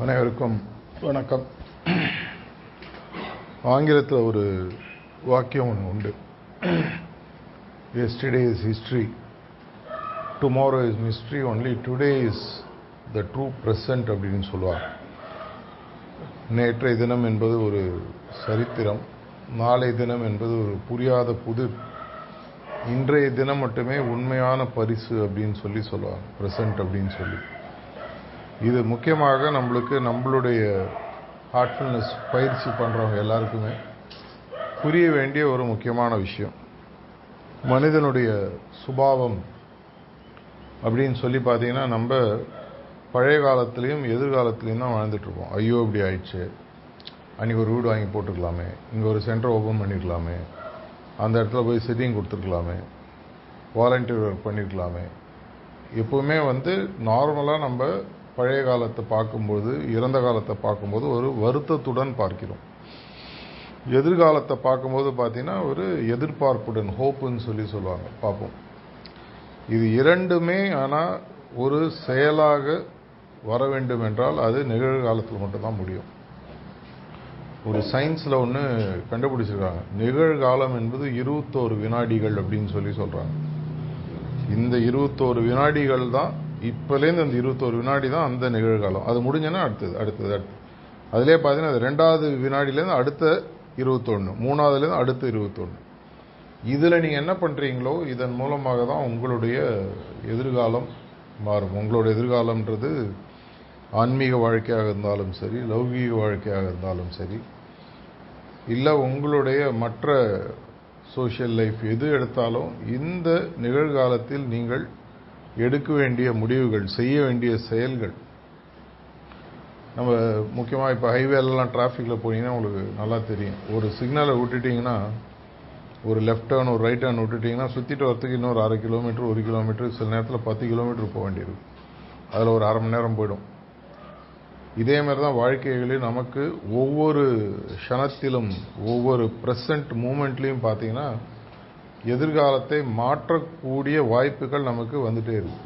அனைவருக்கும் வணக்கம். ஆங்கிலத்தில் ஒரு வாக்கியம் ஒன்று உண்டு. Yesterday is history tomorrow is mystery only today is the true present அப்படின்னு சொல்லுவார் நேற்றைய தினம் என்பது ஒரு சரித்திரம். நாளை தினம் என்பது ஒரு புரியாத புது. இன்றைய தினம் மட்டுமே உண்மையான பரிசு அப்படின்னு சொல்லி சொல்லுவாங்க. ப்ரெசன்ட் அப்படின்னு சொல்லி. இது முக்கியமாக நம்மளுக்கு நம்மளுடைய ஹார்ட்ஃபுல்னஸ் பயிற்சி பண்ணுறவங்க எல்லாருக்குமே புரிய வேண்டிய ஒரு முக்கியமான விஷயம். மனிதனுடைய சுபாவம் அப்படின்னு சொல்லி பார்த்தீங்கன்னா நம்ம பழைய காலத்துலேயும் எதிர்காலத்துலேயும் தான் வாழ்ந்துட்டுருக்கோம் ஐயோ இப்படி ஆயிடுச்சு. அன்றைக்கி ஒரு வீடு வாங்கி போட்டுக்கலாமே. இங்கே ஒரு சென்டர் ஓப்பன் பண்ணியிருக்கலாமே அந்த இடத்துல போய் சிட்டிங் கொடுத்துருக்கலாமே. வாலண்டியர் ஒர்க் பண்ணியிருக்கலாமே எப்போவுமே வந்து நார்மலாக நம்ம பழைய காலத்தை பார்க்கும்போது இறந்த காலத்தை பார்க்கும்போது ஒரு வருத்தத்துடன் பார்க்கிறோம். எதிர்காலத்தை பார்க்கும்போது பார்த்தீங்கன்னா ஒரு எதிர்பார்ப்புடன் ஹோப்புன்னு சொல்லி சொல்லுவாங்க. பார்ப்போம். இது இரண்டுமே ஆனால் ஒரு செயலாக வர வேண்டும் என்றால் அது நிகழ்காலத்தில் மட்டும்தான் முடியும். ஒரு சயின்ஸில் ஒன்று கண்டுபிடிச்சிருக்காங்க. நிகழ்காலம் என்பது இருபத்தோரு வினாடிகள் அப்படின்னு சொல்லி சொல்கிறாங்க இந்த இருபத்தோரு வினாடிகள் தான் இப்போலேருந்து அந்த இருபத்தோரு வினாடி தான் அந்த நிகழ்காலம். அது முடிஞ்சனா அடுத்தது அடுத்தது அடுத்து அதிலே பார்த்தீங்கன்னா அது ரெண்டாவது வினாடிலேருந்து அடுத்த இருபத்தொன்று மூணாவதுலேருந்து அடுத்த இருபத்தொன்று இதில் நீங்கள் என்ன பண்ணுறீங்களோ இதன் மூலமாக தான் உங்களுடைய எதிர்காலம் மாறும். உங்களோட எதிர்காலம்ன்றது ஆன்மீக வாழ்க்கையாக இருந்தாலும் சரி லௌகீக வாழ்க்கையாக இருந்தாலும் சரி இல்லை உங்களுடைய மற்ற சோஷியல் லைஃப் எது எடுத்தாலும் இந்த நிகழ்காலத்தில் நீங்கள் எடுக்க வேண்டிய முடிவுகள் செய்ய வேண்டிய செயல்கள். நம்ம முக்கியமாக இப்போ ஹைவேலலாம் டிராஃபிக்கில் போனீங்கன்னா உங்களுக்கு நல்லா தெரியும். ஒரு சிக்னலை விட்டுட்டிங்கன்னா ஒரு லெஃப்ட் டேர்ன் ஒரு ரைட் டேர்ன் விட்டுட்டிங்கன்னா சுற்றிட்டு வரத்துக்கு இன்னொரு அரை கிலோமீட்டர் ஒரு கிலோமீட்டர் சில நேரத்தில் பத்து கிலோமீட்டர் போக வேண்டியிருக்கும். அதில் ஒரு அரை மணி நேரம் போயிடும். இதே மாதிரி தான் வாழ்க்கைகளில் நமக்கு ஒவ்வொரு க்ஷணத்திலும் ஒவ்வொரு ப்ரெசண்ட் மூமெண்ட்லேயும் பார்த்தீங்கன்னா எதிர்காலத்தை மாற்றக்கூடிய வாய்ப்புகள் நமக்கு வந்துட்டே இருக்கு.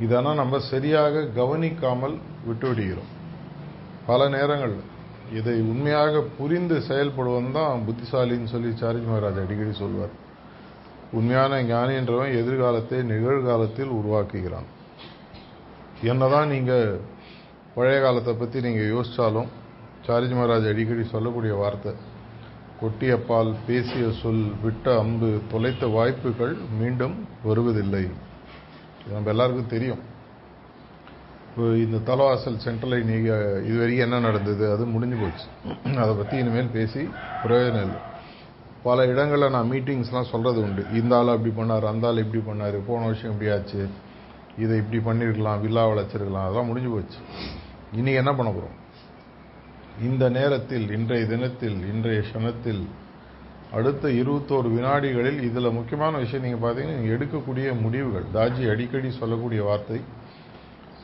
இதனால் நம்ம சரியாக கவனிக்காமல் விட்டுவிடுகிறோம். பல நேரங்கள் இதை உண்மையாக புரிந்து செயல்படுவது தான் புத்திசாலின்னு சொல்லி சாரிஜ் மகாராஜ் அடிக்கடி சொல்வார். உண்மையான ஞானின்றவன் எதிர்காலத்தை நிகழ்காலத்தில் உருவாக்குகிறான். என்னதான் நீங்கள் பழைய காலத்தை பற்றி நீங்கள் யோசித்தாலும் சாரிஜ் மகாராஜ் அடிக்கடி சொல்லக்கூடிய வார்த்தை கொட்டியப்பால் பேசிய சொல் விட்ட அம்பு தொலைத்த வாய்ப்புகள் மீண்டும் வருவதில்லை. நம்ம எல்லாருக்கும் தெரியும். இப்போ இந்த தலவாசல் சென்ட்ரலை நீங்கள் இதுவரைக்கும் என்ன நடந்தது? அது முடிஞ்சு போச்சு. அதை பற்றி இனிமேல் பேசி பிரயோஜனம் இல்லை. பல இடங்களில் நான் மீட்டிங்ஸ்லாம் சொல்கிறது உண்டு. இந்த ஆள் அப்படி பண்ணார் அந்த ஆள் இப்படி பண்ணார் போன வருஷம் இப்படி ஆச்சு இதை இப்படி பண்ணியிருக்கலாம் வில்லா வளைச்சிருக்கலாம் அதெல்லாம் முடிஞ்சு போச்சு. இனி என்ன பண்ண போகிறோம் இந்த நேரத்தில் இன்றைய தினத்தில் இன்றைய க்ஷணத்தில் அடுத்த இருபத்தோரு வினாடிகளில் இதில் முக்கியமான விஷயம் நீங்கள் பார்த்தீங்கன்னா நீங்கள் எடுக்கக்கூடிய முடிவுகள் தாஜி அடிக்கடி சொல்லக்கூடிய வார்த்தை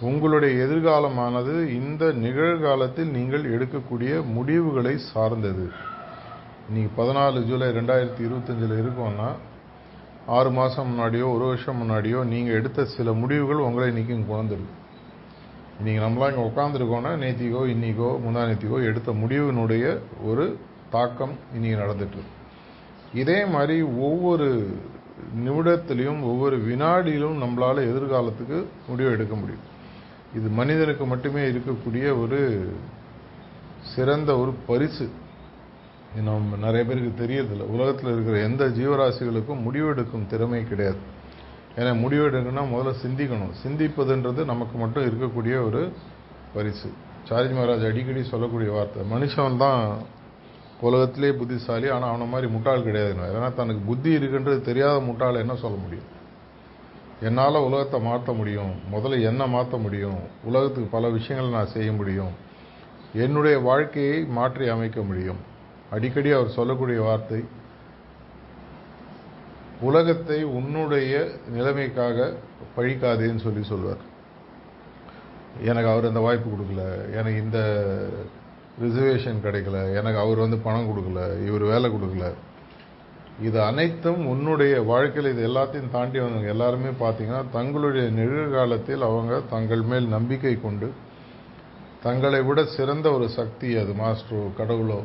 உங்களுடைய எதிர்காலமானது இந்த நிகழ்காலத்தில் நீங்கள் எடுக்கக்கூடிய முடிவுகளை சார்ந்தது. நீங்கள் பதினாலு ஜூலை ரெண்டாயிரத்தி இருபத்தஞ்சில் இருக்கோன்னா ஆறு மாதம் முன்னாடியோ ஒரு வருஷம் முன்னாடியோ நீங்கள் எடுத்த சில முடிவுகள் உங்களை இன்றைக்கி குழந்திருக்கும் இன்றைக்கி நம்மளாம் இங்கே உட்காந்துருக்கோன்னா நேத்திக்கோ இன்றைக்கோ முந்தா நேத்திக்கோ எடுத்த முடிவினுடைய ஒரு தாக்கம் இன்றைக்கி நடந்துட்டு இதே மாதிரி ஒவ்வொரு நிமிடத்திலையும் ஒவ்வொரு வினாடியிலும் நம்மளால் எதிர்காலத்துக்கு முடிவு எடுக்க முடியும். இது மனிதனுக்கு மட்டுமே இருக்கக்கூடிய ஒரு சிறந்த ஒரு பரிசு. நம்ம நிறைய பேருக்கு தெரியறதில்ல. உலகத்தில் இருக்கிற எந்த ஜீவராசிகளுக்கும் முடிவெடுக்கும் திறமை கிடையாது. ஏன்னா முடிவெடுக்கணும்னா முதல்ல சிந்திக்கணும். சிந்திப்பதுன்றது நமக்கு மட்டும் இருக்கக்கூடிய ஒரு பரிசு. சாரிஜ் மகாராஜ் அடிக்கடி சொல்லக்கூடிய வார்த்தை. மனுஷன் தான் உலகத்திலே புத்திசாலி ஆனால் அவனை மாதிரி முட்டாள் கிடையாதுன்னு ஏன்னா தனக்கு புத்தி இருக்குன்றது தெரியாத முட்டாளை என்ன சொல்ல முடியும்? என்னால் உலகத்தை மாற்ற முடியும். முதல்ல என்ன மாற்ற முடியும். உலகத்துக்கு பல விஷயங்களை நான் செய்ய முடியும். என்னுடைய வாழ்க்கையை மாற்றி அமைக்க முடியும். அடிக்கடி அவர் சொல்லக்கூடிய வார்த்தை உலகத்தை உன்னுடைய நிலைமைக்காக பழிக்காதேன்னு சொல்லி சொல்வார். எனக்கு அவர் அந்த வாய்ப்பு கொடுக்கல எனக்கு இந்த ரிசர்வேஷன் கிடைக்கல எனக்கு அவர் வந்து பணம் கொடுக்கல இவர் வேலை கொடுக்கல. இது அனைத்தும் உன்னுடைய வாழ்க்கையில் இது எல்லாத்தையும் தாண்டி வந்தவங்க எல்லாருமே பார்த்தீங்கன்னா தங்களுடைய நிகழ்காலத்தில் அவங்க தங்கள் மேல் நம்பிக்கை கொண்டு தங்களை விட சிறந்த ஒரு சக்தி அது மாஸ்டரோ கடவுளோ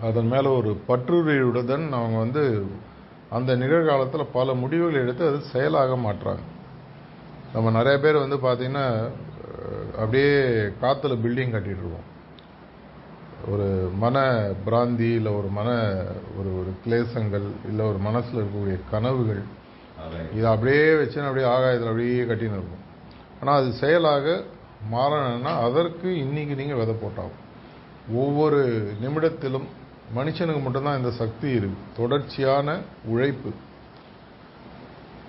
அதன் மேலே ஒரு பற்றுரையுடன் அவங்க வந்து அந்த நிகழ்காலத்தில் பல முடிவுகளை எடுத்து அது செயலாக மாட்டுறாங்க நம்ம நிறைய பேர் வந்து பார்த்தீங்கன்னா அப்படியே காற்றுல பில்டிங் கட்டிட்டு இருக்கோம். ஒரு மன பிராந்தி இல்லை ஒரு மன ஒரு ஒரு கிளேசங்கள் இல்லை ஒரு மனசில் இருக்கக்கூடிய கனவுகள் இதை அப்படியே வச்சு அப்படியே ஆகாயத்தில் அப்படியே கட்டின்னு இருக்கும். ஆனால் அது செயலாக மாறணும்னா அதற்கு இன்னைக்கு நீங்கள் விதை போட்டாகும் ஒவ்வொரு நிமிடத்திலும் மனுஷனுக்கு மட்டும்தான் இந்த சக்தி இருக்குது தொடர்ச்சியான உழைப்பு.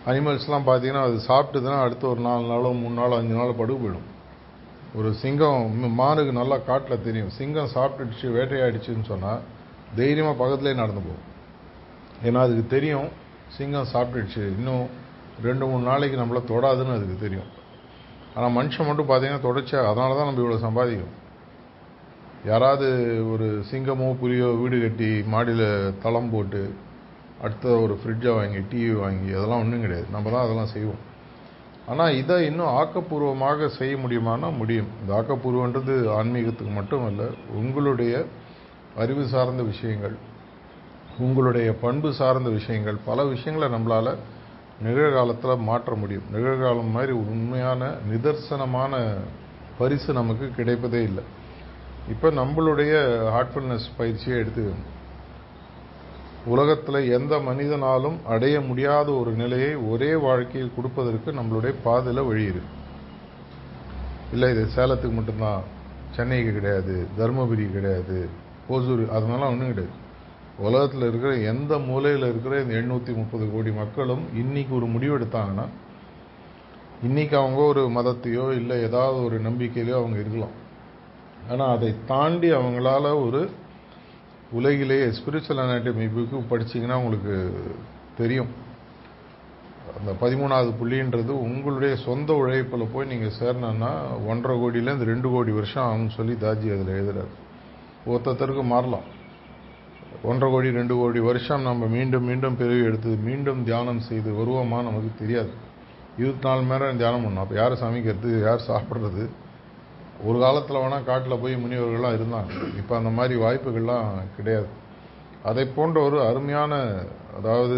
அனிமல்ஸ்லாம் பார்த்தீங்கன்னா அது சாப்பிட்டுதுன்னா அடுத்த ஒரு நாலு நாளோ மூணு நாளோ அஞ்சு நாளோ படுகு போயிடும். ஒரு சிங்கம் மானுக்கு நல்லா காட்டில் தெரியும். சிங்கம் சாப்பிட்டுடுச்சு வேட்டையாடிச்சுன்னு சொன்னால் தைரியமாக பக்கத்துலேயே நடந்து போகும். ஏன்னா அதுக்கு தெரியும் சிங்கம் சாப்பிட்டுடுச்சு. இன்னும் ரெண்டு மூணு நாளைக்கு நம்மள தொடாதுன்னு அதுக்கு தெரியும். ஆனால் மனுஷன் மட்டும் பார்த்தீங்கன்னா தொடர்ச்சியாக அதனால தான் நம்ம இவ்வளோ சம்பாதிக்கும் யாராவது ஒரு சிங்கமோ புலியோ வீடு கட்டி மாடியில் தளம் போட்டு அடுத்த ஒரு ஃப்ரிட்ஜை வாங்கி டிவி வாங்கி அதெல்லாம் ஒன்றும் கிடையாது. நம்ம தான் அதெல்லாம் செய்வோம். ஆனால் இதை இன்னும் ஆக்கப்பூர்வமாக செய்ய முடியுமானா முடியும். இந்த ஆக்கப்பூர்வன்றது ஆன்மீகத்துக்கு மட்டும் இல்லை உங்களுடைய அறிவு சார்ந்த விஷயங்கள் உங்களுடைய பண்பு சார்ந்த விஷயங்கள் பல விஷயங்களை நம்மளால் நிகழ்காலத்தில் மாற்ற முடியும். நிகழ்காலம் மாதிரி உண்மையான நிதர்சனமான பரிசு நமக்கு கிடைப்பதே இல்லை. இப்போ நம்மளுடைய ஹார்ட்ஃபுல்னஸ் பயிற்சியை எடுத்துக்கணும் உலகத்தில் எந்த மனிதனாலும் அடைய முடியாத ஒரு நிலையை ஒரே வாழ்க்கையில் கொடுப்பதற்கு நம்மளுடைய பாதையில் வழி இருக்கு. இல்லை இது சேலத்துக்கு மட்டும்தான் சென்னைக்கு கிடையாது தருமபுரி கிடையாது ஓசூர் அதனால ஒன்றும் கிடையாது. உலகத்தில் இருக்கிற எந்த மூலையில் இருக்கிற இந்த எண்ணூற்றி முப்பது கோடி மக்களும் இன்றைக்கி ஒரு முடிவு எடுத்தாங்கன்னா இன்னைக்கு அவங்க ஒரு மதத்தையோ இல்லை ஏதாவது ஒரு நம்பிக்கையிலையோ அவங்க இருக்கலாம். ஆனால் அதை தாண்டி அவங்களால ஒரு உலகிலேயே ஸ்பிரிச்சுவல் அனாட்டமி புக்கு படிச்சீங்கன்னா உங்களுக்கு தெரியும். அந்த பதிமூணாவது புள்ளின்றது உங்களுடைய சொந்த உழைப்பில் போய் நீங்கள் சேரணும்னா ஒன்றரை கோடியிலேருந்து ரெண்டு கோடி வருஷம் ஆகும்னு சொல்லி தாஜி அதில் எழுதுறாரு. ஒருத்தருக்கு மாறலாம். ஒன்றரை கோடி ரெண்டு கோடி வருஷம் நம்ம மீண்டும் மீண்டும் பிறகு எடுத்து மீண்டும் தியானம் செய்து வருவோமா நமக்கு தெரியாது. இருபத்தி நாலு மணி நேரம் தியானம் பண்ணோம் அப்போ யார் சமைக்கிறது யார் சாப்பிட்றது? ஒரு காலத்தில் வேணால் காட்டில் போய் முனிவர்கள்லாம் இருந்தாங்க. இப்போ அந்த மாதிரி வாய்ப்புகள்லாம் கிடையாது. அதை போன்ற ஒரு அருமையான அதாவது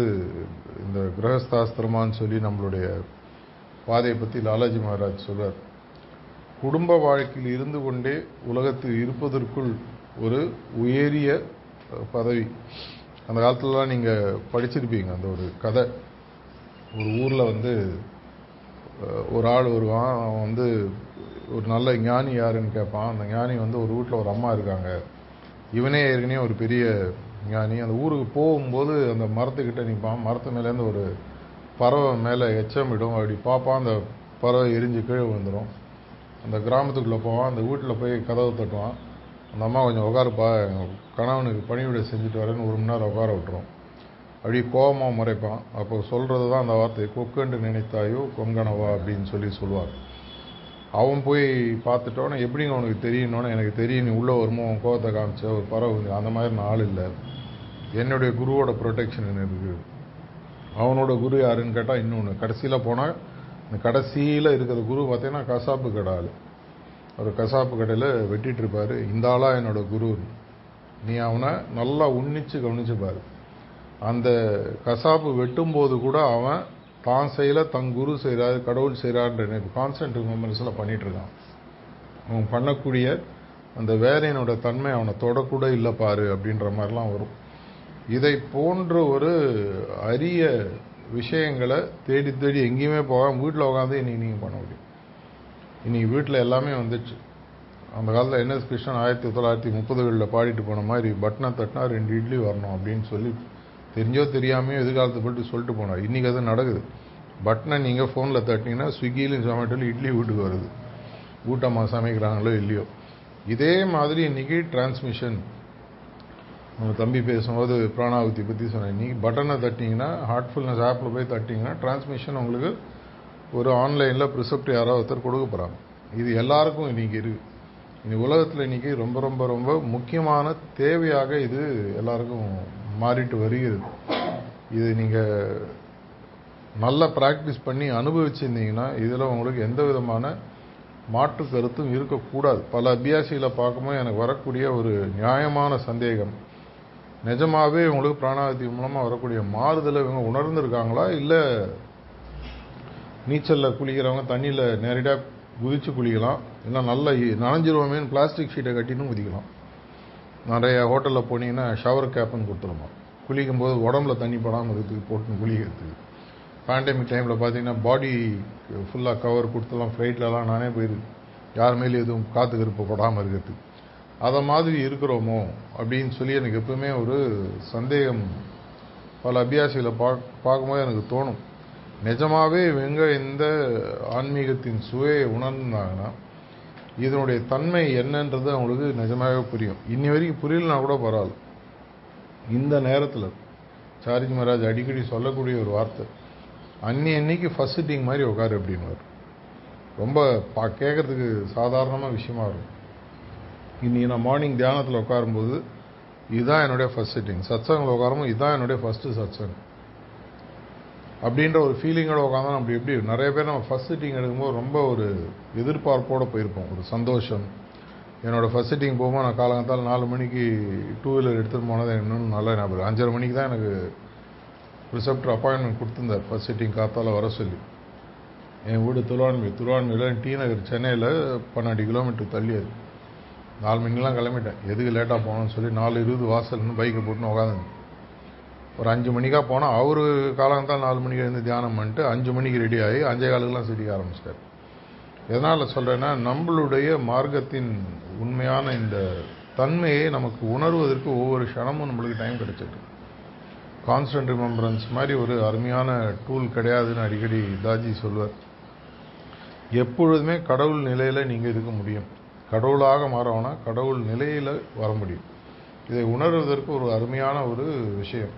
இந்த கிரகஸ்தாஸ்திரமான்னு சொல்லி நம்மளுடைய பாதையை பற்றி லாலாஜி மகாராஜ் சொல்வார் குடும்ப வாழ்க்கையில் இருந்து கொண்டே உலகத்தில் இருப்பதற்குள் ஒரு உயரிய பதவி. அந்த காலத்துலலாம் நீங்கள் படிச்சிருப்பீங்க அந்த ஒரு கதை. ஒரு ஊரில் வந்து ஒரு ஆள் வருவான் அவன் வந்து ஒரு நல்ல ஞானி யாருன்னு கேட்பான் அந்த ஞானி வந்து ஒரு வீட்டில் ஒரு அம்மா இருக்காங்க. இவனே ஏற்கனவே ஒரு பெரிய ஞானி. அந்த ஊருக்கு போகும்போது அந்த மரத்துக்கிட்ட நிற்பான் மரத்து மேலேருந்து ஒரு பறவை மேலே எச்சமிடும் அப்படி பார்ப்பான். அந்த பறவை எரிஞ்சு கீழே விழுந்துடும் அந்த கிராமத்துக்குள்ளே போவான். அந்த வீட்டில் போய் கதவை தட்டுவான். அந்த அம்மா கொஞ்சம் உட்காருப்பா எங்கள் கணவனுக்கு பணிவிடை செஞ்சுட்டு வரேன்னு ஒரு மணி நேரம் உட்கார விட்டுரும். அப்படியே கோபமாக முறைப்பான். அப்போ சொல்கிறது தான் அந்த வார்த்தை. கொக்கென்று நினைத்தாயோ கொங்கனவா? அப்படின்னு சொல்லி சொல்லுவார். அவன் போய் பார்த்துட்டோன்னே எப்படிங்க அவனுக்கு தெரியணும்னு எனக்கு தெரியும் நீ உள்ளே வருமோ அவன் கோவத்தை காமிச்ச ஒரு பறவை. அந்த மாதிரி நான் ஆள் இல்லை. என்னுடைய குருவோட ப்ரொடெக்ஷன் எனக்கு இருக்குது அவனோட குரு யாருன்னு கேட்டால் இன்னொன்று கடைசியில் போனால் இந்த கடைசியில் இருக்கிற குரு பார்த்தீங்கன்னா கசாப்பு கடை ஆள். கசாப்பு கடையில் வெட்டிட்டு இருப்பாரு. இந்த ஆளாக என்னோடய குரு நீ அவனை நல்லா உன்னிச்சு கவனிச்சுப்பார். அந்த கசாப்பு வெட்டும்போது கூட அவன் தான் செய்யலை தன் குரு செய்கிறாரு கடவுள் செய்கிறாருன்ற எனக்கு கான்சென்ட் மெமரிஸில் பண்ணிகிட்ருக்கான் அவன் பண்ணக்கூடிய அந்த வேலையினோட தன்மை அவனை தொடக்கூட இல்லை பாரு அப்படின்ற மாதிரிலாம் வரும். இதை போன்ற ஒரு அரிய விஷயங்களை தேடி தேடி எங்கேயுமே போகாமல் வீட்டில் உட்காந்து இன்னைக்கு நீங்கள் பண்ண முடியும். இன்னைக்கு வீட்டில் எல்லாமே வந்துச்சு. அந்த காலத்தில் என்எஸ் கிருஷ்ணன் ஆயிரத்தி தொள்ளாயிரத்தி முப்பதுகளில் பாடிட்டு போன மாதிரி பட்டனை தட்டினா ரெண்டு இட்லி வரணும் அப்படின்னு சொல்லி தெரிஞ்சோ தெரியாமையோ எதிர்காலத்தை பற்றி சொல்லிட்டு போனார் இன்றைக்கி அது நடக்குது. பட்டனை நீங்கள் ஃபோனில் தட்டினீங்கன்னா ஸ்விக்கியிலும் ஜொமேட்டோலையும் இட்லி வீட்டுக்கு வருது. ஊட்டமாக சமைக்கிறாங்களோ இல்லையோ. இதே மாதிரி இன்றைக்கி டிரான்ஸ்மிஷன் நம்ம தம்பி பேசும்போது பிராணாவதி பற்றி சொன்னேன். இன்னைக்கு பட்டனை தட்டிங்கன்னா ஹார்ட்ஃபுல்னஸ் ஆப்பில் போய் தட்டிங்கன்னா டிரான்ஸ்மிஷன் உங்களுக்கு ஒரு ஆன்லைனில் ப்ரிசெப்ட் யாரோ ஒருத்தர் கொடுக்க போகிறாங்க இது எல்லாருக்கும் இன்றைக்கி இருக்குது இனி உலகத்தில் இன்றைக்கி ரொம்ப ரொம்ப ரொம்ப முக்கியமான தேவையாக இது எல்லாருக்கும் மாறிட்டு வருகிறது. இது நீங்கள் நல்ல ப்ராக்டிஸ் பண்ணி அனுபவிச்சிருந்தீங்கன்னா இதில் உங்களுக்கு எந்த விதமான மாற்று கருத்தும் இருக்கக்கூடாது. பல அபியாசிகளை பார்க்கும்போது எனக்கு வரக்கூடிய ஒரு நியாயமான சந்தேகம் நிஜமாகவே இவங்களுக்கு பிராணாயத்தி மூலமாக வரக்கூடிய மாறுதலை இவங்க உணர்ந்துருக்காங்களா? இல்லை நீச்சலில் குளிக்கிறவங்க தண்ணியில் நேரடியாக குதித்து குளிக்கலாம் இல்லை நல்ல நனைஞ்சிருவோமேன்னு பிளாஸ்டிக் ஷீட்டை கட்டின்னு குதிக்கலாம். நிறைய ஹோட்டலில் போனீங்கன்னா ஷவர் கேப்னு கொடுத்துருமா. குளிக்கும் போது உடம்புல தண்ணி படாமல் இருக்கிறதுக்கு போட்டு குளிக்கிறதுக்கு பேண்டமிக் டைமில் பார்த்தீங்கன்னா பாடி ஃபுல்லாக கவர் கொடுத்துலாம் ஃப்ளைட்லலாம் நானே போயிருக்கு யார் மேலேயும் எதுவும் காற்று கருப்பு படாமல் இருக்கிறதுக்கு. அதை மாதிரி இருக்கிறோமோ அப்படின்னு சொல்லி எனக்கு எப்பவுமே ஒரு சந்தேகம். பல அபியாசிகளை பார்க்க பார்க்கும்போது எனக்கு தோணும். நிஜமாகவே இவங்க இந்த ஆன்மீகத்தின் சுவையை உணர்ந்தாங்கன்னா இதனுடைய தன்மை என்னன்றது அவங்களுக்கு நிஜமாகவே புரியும். இன்னி வரைக்கும் புரியலனா கூட பரவாயில்ல. இந்த நேரத்தில் சாரிஜி மகாராஜ் அடிக்கடி சொல்லக்கூடிய ஒரு வார்த்தை அன்னி அன்னைக்கு ஃபர்ஸ்ட் சிட்டிங் மாதிரி உட்காரு அப்படின்னு ரொம்ப பா கேட்கறதுக்கு சாதாரணமாக விஷயமா இருக்கும். இன்றைக்கி நான் மார்னிங் தியானத்தில் உட்காரும்போது இதுதான் என்னுடைய ஃபர்ஸ்ட் சிட்டிங் சத்சங்கில் உட்காரும்போது இதுதான் என்னுடைய ஃபஸ்ட்டு சத்சங் அப்படின்ற ஒரு ஃபீலிங்கோட உட்காந்தா நம்ம எப்படி நிறைய பேர் நம்ம ஃபர்ஸ்ட் சிட்டிங் எடுக்கும்போது ரொம்ப ஒரு எதிர்பார்ப்போடு போயிருப்போம். ஒரு சந்தோஷம். என்னோட ஃபர்ஸ்ட் சிட்டிங் போகும்போது நான் காலங்கத்தால் நாலு மணிக்கு டூ வீலர் எடுத்துகிட்டு போனது இன்னும் நல்லா ஞாபகம் அஞ்சரை மணிக்கு தான் எனக்கு ரிசப்டர் அப்பாயின்மெண்ட் கொடுத்துருந்தார். ஃபர்ஸ்ட் சிட்டிங் காத்தால் வர சொல்லி. என் வீடு திருவான்மை திருவான்மையில் டி நகர் சென்னையில் பன்னெண்டு கிலோமீட்டர் தள்ளி அது. நாலு மணிக்கெலாம் கிளம்பிட்டேன். எதுக்கு லேட்டாக போகணும்னு சொல்லி நாலு இருபது வாசல்னு பைக்கை போட்டுன்னு உட்காந்துருந்தேன் ஒரு அஞ்சு மணிக்காக போனால் அவர் காலங்காத்தால் நாலு மணிக்கு எழுந்து தியானம் பண்ணிட்டு அஞ்சு மணிக்கு ரெடி ஆகி அஞ்சே காலுக்கெல்லாம் சிரிக்க ஆரம்பிச்சிட்டார். எதனால் சொல்கிறேன்னா நம்மளுடைய மார்க்கத்தின் உண்மையான இந்த தன்மையை நமக்கு உணர்வதற்கு ஒவ்வொரு க்ஷணமும் நம்மளுக்கு டைம் கிடைச்சிட்டு கான்ஸ்டன்ட் ரிமெம்பரன்ஸ் மாதிரி ஒரு அருமையான டூல் கிடையாதுன்னு அடிக்கடி தாஜி சொல்வார். எப்பொழுதுமே கடவுள் நிலையில் நீங்கள் இருக்க முடியும். கடவுளாக மாறவனா கடவுள் நிலையில் வர முடியும். இதை உணர்வதற்கு ஒரு அருமையான ஒரு விஷயம்.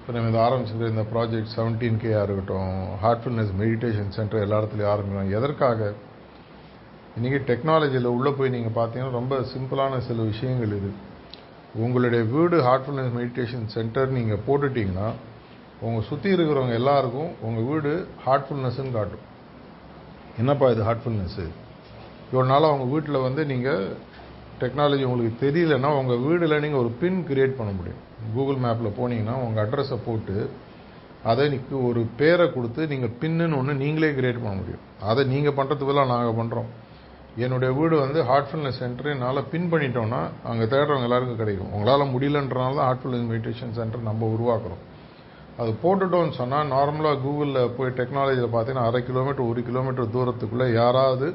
இப்போ நம்ம இதை ஆரம்பிச்சிருக்கிற இந்த ப்ராஜெக்ட் செவன்டீன் கேயாக இருக்கட்டும் ஹார்ட்ஃபுல்னஸ் மெடிடேஷன் சென்டர் எல்லா இடத்துலையும் ஆரம்பிக்கணும். எதற்காக? இன்றைக்கி டெக்னாலஜியில் உள்ளே போய் நீங்கள் பார்த்தீங்கன்னா ரொம்ப சிம்பிளான சில விஷயங்கள் இது. உங்களுடைய வீடு ஹார்ட்ஃபுல்னஸ் மெடிடேஷன் சென்டர் நீங்கள் போட்டுட்டிங்கன்னா உங்கள் சுற்றி இருக்கிறவங்க எல்லாருக்கும் உங்கள் வீடு ஹார்ட்ஃபுல்னஸ்ன்னு காட்டும். என்னப்பா இது ஹார்ட்ஃபுல்னஸ்ஸு இவ்வளோ நாளாக அவங்க வீட்டில் வந்து நீங்கள் டெக்னாலஜி உங்களுக்கு தெரியலன்னா உங்கள் வீடில் நீங்கள் ஒரு பின் கிரியேட் பண்ண முடியும். கூகுள் மேப்பில் போனீங்கன்னா உங்கள் அட்ரஸை போட்டு அதை நிற்கு ஒரு பேரை கொடுத்து நீங்கள் பின்னுன்னு ஒன்று நீங்களே கிரியேட் பண்ண முடியும். அதை நீங்கள் பண்ணுறதுக்கெல்லாம் நாங்கள் பண்ணுறோம் என்னுடைய வீடு வந்து ஹார்ட்ஃபுல்னஸ் சென்டர் என்னால் பின் பண்ணிட்டோம்னா அங்கே தேடுறவங்க எல்லாருக்கும் கிடைக்கும். உங்களால் முடியலன்றனால தான் ஹார்ட்ஃபுல்னஸ் மெடிடேஷன் சென்டர் நம்ம உருவாக்குறோம். அது போட்டுட்டோம்னு சொன்னால் நார்மலாக கூகுளில் போய் டெக்னாலஜியில் பார்த்தீங்கன்னா அரை கிலோமீட்டர் ஒரு கிலோமீட்டர் தூரத்துக்குள்ளே யாராவது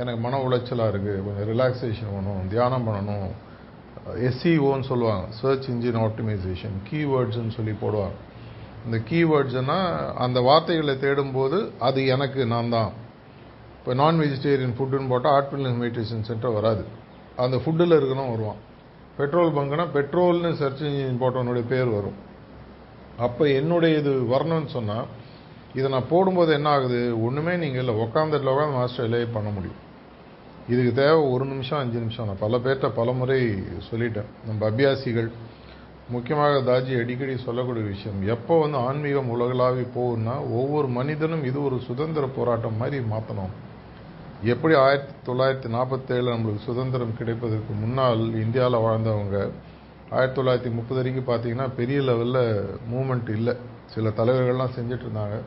எனக்கு மன உளைச்சலாக இருக்குது கொஞ்சம் ரிலாக்ஸேஷன் பண்ணணும் தியானம் பண்ணணும். எஸ்சிஓன்னு சொல்லுவாங்க. சர்ச் இன்ஜின் ஆப்டிமைசேஷன் கீவேர்ட்ஸ்ன்னு சொல்லி போடுவாங்க. இந்த கீவேர்ட்ஸ்னால் அந்த வார்த்தைகளை தேடும்போது அது எனக்கு நான் தான். இப்போ நான் வெஜிடேரியன் ஃபுட்டுன்னு போட்டால் ஆர்ட் மெடிடேஷன் சென்டர் வராது. அந்த ஃபுட்டில் இருக்கணும் வருவான். பெட்ரோல் பங்குனா பெட்ரோல்னு சர்ச் இன்ஜின் போட்டவனுடைய பேர் வரும். அப்போ என்னுடைய இது வரணும்னு சொன்னால் இதை நான் போடும்போது என்ன ஆகுது? ஒன்றுமே நீங்கள் இல்லை. உட்காந்துட்டு உட்காந்து மாஸ்டர் இல்லையே பண்ண முடியும். இதுக்கு தேவை ஒரு நிமிஷம் அஞ்சு நிமிஷம். நான் பல பேர்கிட்ட பல முறை சொல்லிட்டேன். நம்ம அபியாசிகள் முக்கியமாக தாஜி அடிக்கடி சொல்லக்கூடிய விஷயம் எப்போ வந்து ஆன்மீகம் உலகளாவி போகும்னா ஒவ்வொரு மனிதனும் இது ஒரு சுதந்திர போராட்டம் மாதிரி மாற்றணும் எப்படி ஆயிரத்தி தொள்ளாயிரத்தி நாற்பத்தேழில் நம்மளுக்கு சுதந்திரம் கிடைப்பதற்கு முன்னால் இந்தியாவில் வாழ்ந்தவங்க ஆயிரத்தி தொள்ளாயிரத்தி முப்பது வரைக்கும் பார்த்தீங்கன்னா பெரிய லெவலில் மூமெண்ட் இல்லை. சில தலைவர்கள்லாம் செஞ்சுட்டு இருந்தாங்க.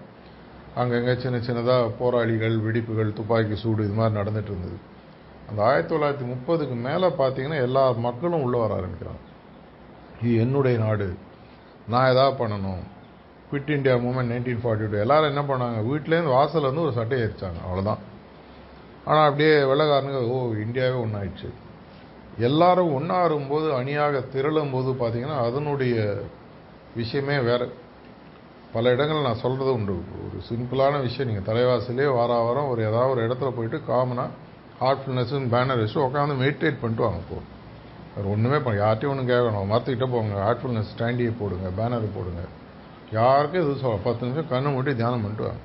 அங்கங்கே சின்ன சின்னதாக போராளிகள் வெடிப்புகள் துப்பாக்கி சூடு இது மாதிரி நடந்துட்டு இருந்தது. அந்த ஆயிரத்தி தொள்ளாயிரத்தி முப்பதுக்கு மேலே பார்த்தீங்கன்னா எல்லா மக்களும் உள்ளே வர ஆரம்பிக்கிறாங்க. இது என்னுடைய நாடு. நான் எதாவது பண்ணணும்? Quit India movement nineteen forty two எல்லோரும் என்ன பண்ணாங்க? வீட்டிலேருந்து வாசல் ஒரு சட்டையை எரிச்சாங்க. அவ்வளோதான் ஆனால் அப்படியே வெள்ளக்காரனுங்க ஓ இந்தியாவே ஒன்றாயிடுச்சு எல்லாரும் ஒன்றாரும்போது அணியாக திரளும் போது பார்த்திங்கன்னா அதனுடைய விஷயமே வேறு. பல இடங்கள் நான் சொல்கிறது உண்டு. ஒரு சிம்பிளான விஷயம். நீங்கள் தலைவாசலே வார வாரம் ஒரு ஏதாவது ஒரு இடத்துல போயிட்டு காமனாக ஹார்ட்ஃபுல்னஸ்ன்னு பேனர் வச்சு உட்காந்து மெடிடேட் பண்ணிட்டு வாங்க போ. வேறு ஒன்றுமே பண்ண யார்ட்டையும் ஒன்றும் கேட்கணும். மரத்துக்கிட்ட போங்க ஹார்ட்ஃபுல்னஸ் ஸ்டாண்டியை போடுங்க பேனர் போடுங்க. யாருக்கும் எதுவும் சொல்ல பத்து நிமிஷம் கண்ணு மட்டும் தியானம் பண்ணிட்டு வாங்க.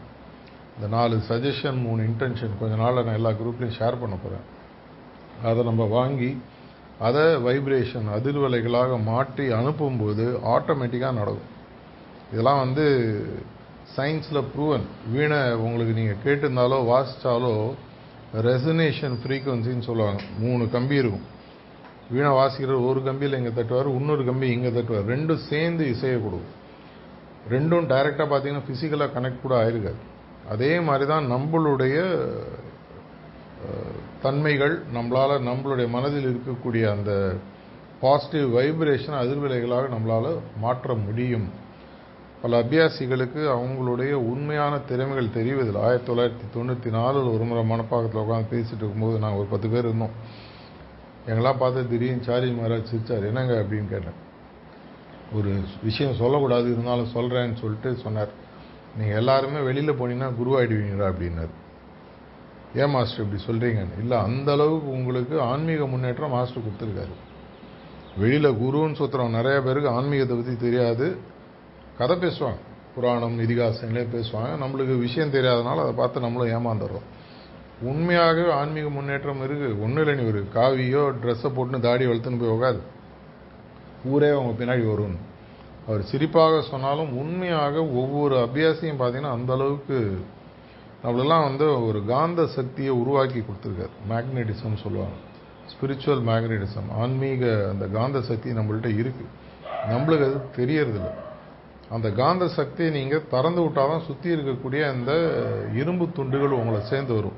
இந்த நாலு சஜஷன் மூணு இன்டென்ஷன் கொஞ்ச நாளில் நான் எல்லா குரூப்லேயும் ஷேர் பண்ண போகிறேன் அதை நம்ம வாங்கி அதை வைப்ரேஷன் அதிர்வலைகளாக மாற்றி அனுப்பும்போது ஆட்டோமேட்டிக்காக நடக்கும். இதெல்லாம் வந்து சயின்ஸில் ப்ரூவன் வீணை உங்களுக்கு நீங்கள் கேட்டிருந்தாலோ வாசித்தாலோ ரெசனேஷன் ஃப்ரீக்குவன்சின்னு சொல்லுவாங்க. மூணு கம்பி இருக்கும். வீணை வாசிக்கிறவர் ஒரு கம்பியில் இங்கே தட்டுவார் இன்னொரு கம்பி இங்கே தட்டுவார். ரெண்டும் சேர்ந்து இசையை கொடுக்கும் ரெண்டும் டைரெக்டாக பார்த்தீங்கன்னா ஃபிசிக்கலாக கனெக்ட் கூட ஆயிருக்காது. அதே மாதிரி தான் நம்மளுடைய தன்மைகள் நம்மளால் நம்மளுடைய மனதில் இருக்கக்கூடிய அந்த பாசிட்டிவ் வைப்ரேஷன் அதிர்விலைகளாக நம்மளால் மாற்ற முடியும். பல அபியாசிகளுக்கு அவங்களுடைய உண்மையான திறமைகள் தெரிவதில்லை. ஆயிரத்தி தொள்ளாயிரத்தி தொண்ணூற்றி நாலில் ஒரு முறை மனப்பாக்கத்தில் உட்காந்து பேசிட்டு இருக்கும்போது நாங்கள் ஒரு பத்து பேர் இருந்தோம். எங்களாம் பார்த்து திடீர்னு சாரி மகாராஜ் சிரிச்சார் என்னங்க? அப்படின்னு கேட்டேன். ஒரு விஷயம் சொல்லக்கூடாது இருந்தாலும் சொல்கிறேன்னு சொல்லிட்டு சொன்னார். நீங்கள் எல்லாருமே வெளியில் போனீங்கன்னா குருவாயிடுவீங்களா அப்படின்னார். ஏன் மாஸ்டர் இப்படி சொல்கிறீங்கன்னு இல்லை அந்த அளவுக்கு உங்களுக்கு ஆன்மீக முன்னேற்றம் மாஸ்டர் கொடுத்துருக்காரு. வெளியில் குருன்னு சுற்றுறவங்க நிறைய பேருக்கு ஆன்மீகத்தை பற்றி தெரியாது. கதை பேசுவாங்க. புராணம் இதிகாசங்களே பேசுவாங்க. நம்மளுக்கு விஷயம் தெரியாதனால அதை பார்த்து நம்மளும் ஏமாந்துடுறோம். உண்மையாகவே ஆன்மீக முன்னேற்றம் இருக்குது ஒன்றும் இல்லை நீ ஒரு காவியோ ட்ரெஸ்ஸை போட்டுன்னு தாடி வளர்த்துன்னு போய் உகாது ஊரே அவங்க பின்னாடி வரும்னு. அவர் சிரிப்பாக சொன்னாலும் உண்மையாக ஒவ்வொரு அபியாசியும் பார்த்திங்கன்னா அந்த அளவுக்கு நம்மளெல்லாம் வந்து ஒரு காந்த சக்தியை உருவாக்கி கொடுத்துருக்காரு. மேக்னெட்டிசம் சொல்லுவாங்க. ஸ்பிரிச்சுவல் மேக்னெட்டிசம் ஆன்மீக அந்த காந்த சக்தி நம்மள்கிட்ட இருக்குது நம்மளுக்கு அது தெரியறதில்ல. அந்த காந்த சக்தியை நீங்கள் திறந்து விட்டால் தான் சுற்றி இருக்கக்கூடிய அந்த இரும்பு துண்டுகள் உங்களை சேர்ந்து வரும்.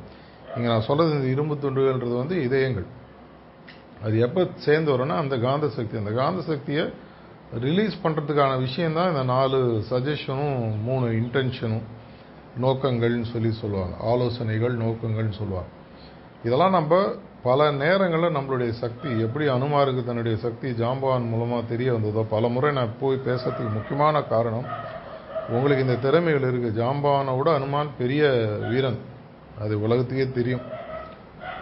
இங்கே நான் சொல்கிறது இந்த இரும்பு துண்டுகள்ன்றது வந்து இதயங்கள். அது எப்போ சேர்ந்து வரும்னா அந்த காந்த சக்தி. அந்த காந்த சக்தியை ரிலீஸ் பண்ணுறதுக்கான விஷயந்தான் இந்த நாலு சஜஷனும் மூணு இன்டென்ஷனும் நோக்கங்கள்னு சொல்லி சொல்லுவாங்க. ஆலோசனைகள் நோக்கங்கள்னு சொல்லுவாங்க. இதெல்லாம் நம்ம பல நேரங்களில் நம்மளுடைய சக்தி எப்படி அனுமாருக்கு தன்னுடைய சக்தி ஜாம்பவான் மூலமாக தெரிய வந்ததோ பல முறை நான் போய் பேசுறதுக்கு முக்கியமான காரணம் உங்களுக்கு இந்த திறமைகள் இருக்குது ஜாம்பவானை விட அனுமான் பெரிய வீரன். அது உலகத்துக்கே தெரியும்.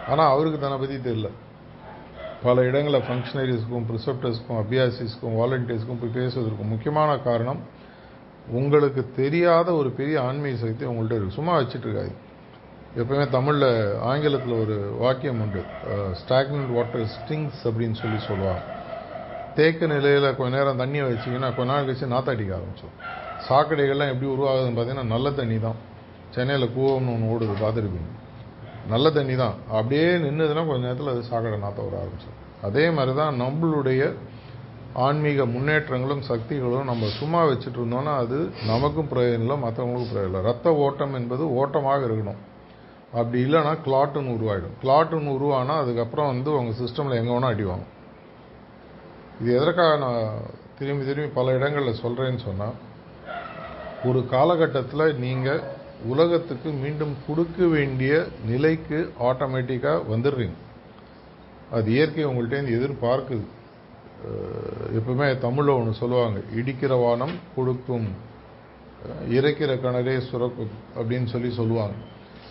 ஆனால் அவருக்கு தன்னை பற்றி தெரியல. பல இடங்களில் ஃபங்க்ஷனரிஸ்க்கும் ப்ரிசப்டர்ஸ்க்கும் அபியாசிஸ்க்கும் வாலண்டியர்ஸ்க்கும் போய் பேசுவதற்கு முக்கியமான காரணம் உங்களுக்கு தெரியாத ஒரு பெரிய ஆன்மீக சக்தி உங்கள்கிட்ட இருக்குது சும்மா வச்சுட்டு இருக்காது எப்பவுமே தமிழில் ஆங்கிலத்தில் ஒரு வாக்கியம் உண்டு. ஸ்டாக்னன்ட் வாட்டர் ஸ்டிங்ஸ் அப்படின்னு சொல்லி சொல்லுவாங்க. தேக்க நிலையில் கொஞ்ச நேரம் தண்ணியை வச்சிங்கன்னா கொஞ்ச நாள் கழிச்சு நாத்தாட்டிக்க ஆரம்பிச்சோம் சாக்கடைகள்லாம் எப்படி உருவாகுதுன்னு பார்த்தீங்கன்னா நல்ல தண்ணி தான் சென்னையில் கூவம்னு ஒன்று ஓடுது பார்த்துருப்பீங்க. நல்ல தண்ணி தான் அப்படியே நின்றுதுன்னா கொஞ்ச நேரத்தில் அது சாக்கடை நாற்ற வர ஆரம்பிச்சோம் அதே மாதிரி தான் நம்மளுடைய ஆன்மீக முன்னேற்றங்களும் சக்திகளும் நம்ம சும்மா வச்சுட்டு இருந்தோம்னா அது நமக்கும் பிரயோஜனம் இல்லை மற்றவங்களுக்கும் பிரயோஜனம் இல்லை. ரத்த ஓட்டம் என்பது ஓட்டமாக இருக்கணும். அப்படி இல்லைன்னா கிளாட்டுன்னு உருவாயிடும். கிளாட்டுன்னு உருவானா அதுக்கப்புறம் வந்து உங்கள் சிஸ்டமில் எங்கே வேணால் அடிவாங்க இது எதற்காக நான் திரும்பி திரும்பி பல இடங்களில் சொல்கிறேன்னு சொன்னால் ஒரு காலகட்டத்தில் நீங்கள் உலகத்துக்கு மீண்டும் கொடுக்க வேண்டிய நிலைக்கு ஆட்டோமேட்டிக்காக வந்துடுறீங்க. அது இயற்கை உங்கள்கிட்ட எதிர்பார்க்குது. எப்பவுமே தமிழில் ஒன்று சொல்லுவாங்க இடிக்கிற வானம் கொடுக்கும் இறைக்கிற கிணறே சுரக்கும் அப்படின்னு சொல்லி சொல்லுவாங்க.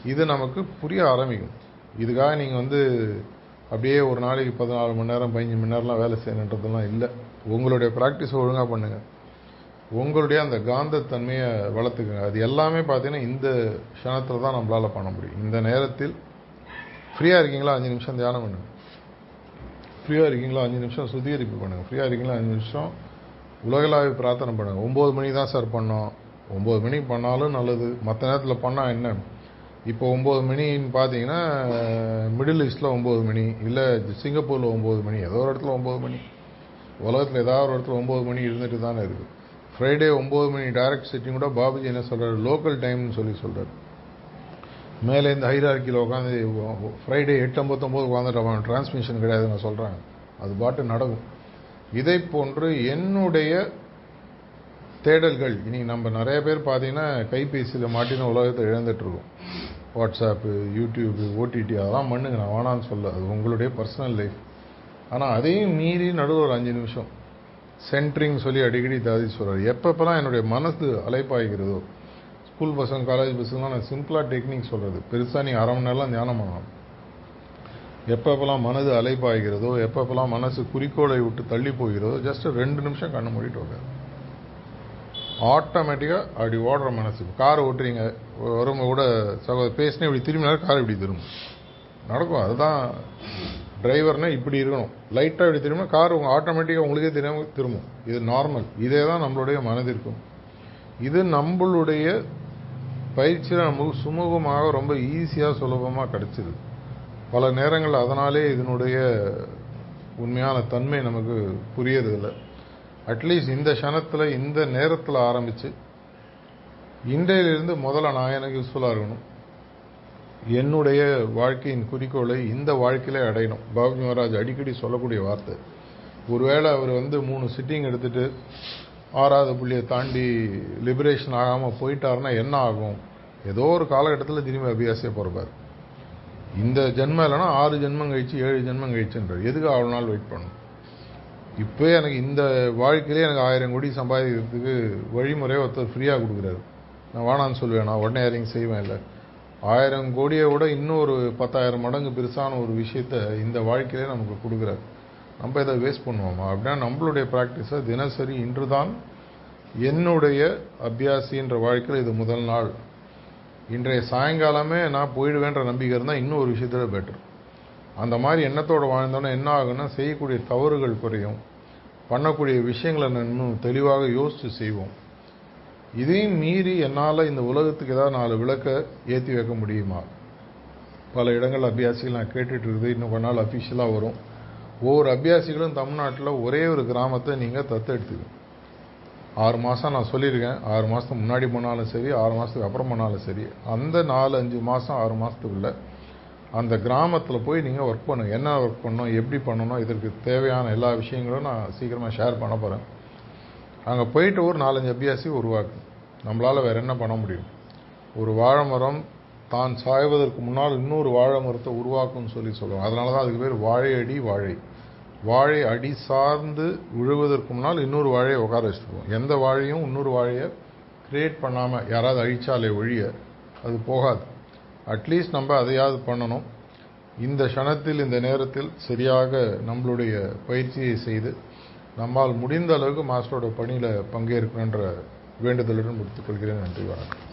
இது நமக்கு புரிய ஆரம்பிக்கும். இதுக்காக நீங்கள் வந்து அப்படியே ஒரு நாளைக்கு பதினாலு மணி நேரம் பதினஞ்சு மணி நேரம்லாம் வேலை செய்யணுன்றதெல்லாம் இல்லை. உங்களுடைய ப்ராக்டிஸ் ஒழுங்காக பண்ணுங்கள் உங்களுடைய அந்த காந்தத்தன்மையை வளர்த்துக்குங்க. அது எல்லாமே பார்த்தீங்கன்னா இந்த க்ஷணத்தில் தான் நம்மளால் பண்ண முடியும். இந்த நேரத்தில் ஃப்ரீயாக இருக்கீங்களா? அஞ்சு நிமிஷம் தியானம் பண்ணுங்கள் ஃப்ரீயாக இருக்கீங்களா? அஞ்சு நிமிஷம் சுத்திகரிப்பு பண்ணுங்கள் ஃப்ரீயாக இருக்கீங்களா? அஞ்சு நிமிஷம் உலகளாவிய பிரார்த்தனை பண்ணுங்கள் ஒம்பது மணி தான் சார் பண்ணோம். ஒம்பது மணிக்கு பண்ணாலும் நல்லது. மற்ற நேரத்தில் பண்ணால் என்ன? இப்போ ஒம்பது மணின்னு பார்த்தீங்கன்னா மிடில் ஈஸ்டில் ஒம்பது மணி இல்லை சிங்கப்பூரில் ஒம்பது மணி ஏதோ ஒரு இடத்துல ஒம்பது மணி. உலகத்தில் ஏதாவது ஒரு இடத்துல ஒம்பது மணி இருந்துட்டு தானே இருக்குது ஃப்ரைடே ஒம்பது மணி டைரக்ட் செட்டிங் கூட பாபுஜி என்ன சொல்கிறார் லோக்கல் டைம்னு சொல்லி சொல்கிறார் மேலே இந்த ஹைரார்க்கியில் உட்காந்து ஃப்ரைடே எட்டு ஐம்பத்தொம்போது உட்காந்துட்டு அவன் டிரான்ஸ்மிஷன் கிடையாதுன்னு சொல்கிறாங்க அது பாட்டு நடக்கும். இதை போன்று என்னுடைய தேடல்கள். இன்றைக்கி நம்ம நிறைய பேர் பார்த்தீங்கன்னா கைபேசியில் மாட்டின உலகத்தை இழந்துட்டுருக்கோம். வாட்ஸ்அப்பு யூடியூப்பு ஓடிடி அதெல்லாம் பண்ணுங்க. நான் வேணான்னு சொல்ல அது உங்களுடைய பர்சனல் லைஃப் ஆனால் அதையும் மீறி நடுவில் ஒரு அஞ்சு நிமிஷம். சென்ட்ரிங் சொல்லி அடிக்கடி தாதி சொல்கிறார் எப்பப்பெல்லாம் என்னுடைய மனசு அலைப்பாய்கிறதோ ஸ்கூல் பசங்க காலேஜ் பசங்களாம் நான் சிம்பிளாக டெக்னிக் சொல்கிறது பெருசாக நீ அரை மணி நேரம்லாம் தியானம் பண்ணலாம் எப்பப்பெல்லாம் மனது அலைப்பாய்கிறதோ எப்பப்பெல்லாம் மனசு குறிக்கோளை விட்டு தள்ளி போகிறதோ ஜஸ்ட் ரெண்டு நிமிஷம் கண்ணு மூடிட்டு உட்காரு. ஆட்டோமேட்டிக்காக அப்படி ஓடுற மனசு. காரை ஓட்டுறீங்க வரும்போது கூட சகோதர பேசினே இப்படி திரும்பினாலும் கார் இப்படி திரும்பும். நடக்கும். அதுதான் டிரைவர்னால் இப்படி இருக்கணும். லைட்டாக இப்படி திரும்பினா கார் உங்கள் ஆட்டோமேட்டிக்காக உங்களுக்கே தெரியாமல் திரும்பும். இது நார்மல் இதே தான் நம்மளுடைய மனதிற்கும். இது நம்மளுடைய பயிற்சியில் நமக்கு சுமூகமாக ரொம்ப ஈஸியாக சுலபமாக கிடச்சிது. பல நேரங்கள் அதனாலே இதனுடைய உண்மையான தன்மை நமக்கு புரியறதில்லை. அட்லீஸ்ட் இந்த க்ஷணத்தில் இந்த நேரத்தில் ஆரம்பித்து இன்றையிலிருந்து முதல்ல நான் எனக்கு யூஸ்ஃபுல்லாக இருக்கணும். என்னுடைய வாழ்க்கையின் குறிக்கோளை இந்த வாழ்க்கையிலே அடையணும். பாபு மகாராஜ் அடிக்கடி சொல்லக்கூடிய வார்த்தை. ஒருவேளை அவர் வந்து மூணு சிட்டிங் எடுத்துட்டு ஆறாவது புள்ளியை தாண்டி லிபரேஷன் ஆகாமல் போயிட்டாருன்னா என்ன ஆகும்? ஏதோ ஒரு காலகட்டத்தில் திரும்பி அபியாசியாக போகிறப்பார் இந்த ஜென்மம் இல்லைன்னா ஆறு ஜென்மம் கழிச்சு ஏழு ஜென்மம் கழிச்சுன்றார். எதுக்கு அவ்வளோ நாள் வெயிட் பண்ணணும்? இப்போ எனக்கு இந்த வாழ்க்கையிலே எனக்கு ஆயிரம் கோடி சம்பாதிக்கிறதுக்கு வழிமுறையை ஒருத்தர் ஃப்ரீயாக கொடுக்குறாரு. நான் வேணான்னு சொல்லுவேன் நான் உடனே யாரையும் செய்வேன் இல்லை. ஆயிரம் கோடியை விட இன்னொரு பத்தாயிரம் மடங்கு பெருசான ஒரு விஷயத்த இந்த வாழ்க்கையிலே நமக்கு கொடுக்குறாரு. நம்ம இதை வேஸ்ட் பண்ணுவோமா? அப்படின்னா நம்மளுடைய ப்ராக்டிஸை தினசரி இன்று தான் என்னுடைய அபியாசின்ற வாழ்க்கையில் இது முதல் நாள். இன்றைய சாயங்காலமே நான் போயிடுவேன்ற நம்பிக்கை இருந்தால் இன்னும் ஒரு விஷயத்தில் பெட்டர் அந்த மாதிரி எண்ணத்தோடு வாழ்ந்தோன்னா என்ன ஆகுன்னா செய்யக்கூடிய தவறுகள் குறையும். பண்ணக்கூடிய விஷயங்களை நான் இன்னும் தெளிவாக யோசித்து செய்வோம். இதையும் மீறி என்னால் இந்த உலகத்துக்கு ஏதாவது நாலு விளக்க ஏற்றி வைக்க முடியுமா? பல இடங்கள் அபியாசிகள் நான் கேட்டுட்டு இருக்குது. இன்னும் கொஞ்ச நாள் அஃபிஷியலாக வரும். ஒவ்வொரு அபியாசிகளும் தமிழ்நாட்டில் ஒரே ஒரு கிராமத்தை நீங்கள் தத்தெடுத்துக்கணும். ஆறு மாதம் நான் சொல்லியிருக்கேன். ஆறு மாதத்துக்கு முன்னாடி போனாலும் சரி ஆறு மாதத்துக்கு அப்புறம் போனாலும் சரி. அந்த நாலு அஞ்சு மாதம் ஆறு மாதத்துக்குள்ளே அந்த கிராமத்தில் போய் நீங்கள் ஒர்க் பண்ணுங்க என்ன ஒர்க் பண்ணணும் எப்படி பண்ணணும் இதற்கு தேவையான எல்லா விஷயங்களும் நான் சீக்கிரமாக ஷேர் பண்ண போகிறேன் அங்கே போயிட்டு ஒரு நாலஞ்சு அபியாசி உருவாக்கு. நம்மளால் வேறு என்ன பண்ண முடியும்? ஒரு வாழை மரம் தான் சாய்வதற்கு முன்னால் இன்னொரு வாழை மரத்தை உருவாக்கும்னு சொல்லி சொல்லுவாங்க. அதனால தான் அதுக்கு பேர் வாழை அடி வாழை. வாழை அடி சார்ந்து விழுவதற்கு முன்னால் இன்னொரு வாழையை உட்கார வச்சுருவோம். எந்த வாழையும் இன்னொரு வாழையை கிரியேட் பண்ணாமல் யாராவது அழிச்சாலே ஒழிய அது போகாது. அட்லீஸ்ட் நம்ம அதையாவது பண்ணணும். இந்த க்ஷணத்தில் இந்த நேரத்தில் சரியாக நம்மளுடைய பயிற்சியை செய்து நம்மால் முடிந்த அளவுக்கு மாஸ்டரோட பணியில் பங்கேற்கணுன்ற வேண்டுதலுடன் முடித்துக்கொள்கிறேன் நன்றி வணக்கம்.